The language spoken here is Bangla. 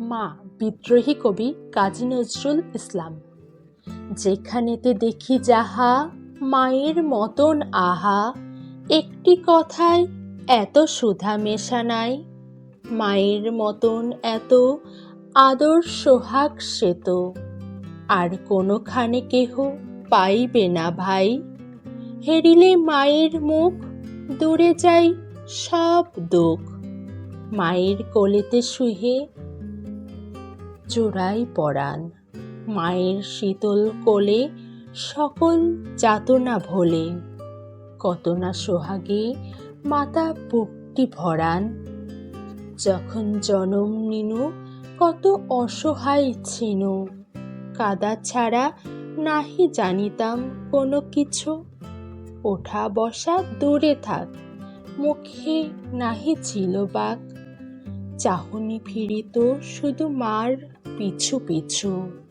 মা বিদ্রোহী কবি কাজী নজরুল ইসলাম। যেখানেতে দেখি যাহা মায়ের মতন আহা, একটি কথায় এত সুধা মেশা নাই। মায়ের মতন এত আদর সোহাগ শ্বেত আর কোনোখানে কেহ পাইবে না ভাই। হেরিলে মায়ের মুখ, দূরে যাই সব দুঃখ। মায়ের কোলেতে শুয়ে জোড়াই পরাণ। মায়ের শীতল কোলে সকল যাতনা ভোলে। কত না সোহাগে মাতা বুকটি ভরান। যখন জনম নিনু, কত অসহায় ছিল কাদা ছাড়া নাহি জানিতাম কোনো কিছু। ওঠা বসা দূরে থাক, মুখে নাহি ছিল বাক। চাহনি ফিরিত শুধু মার পিছু পিছু।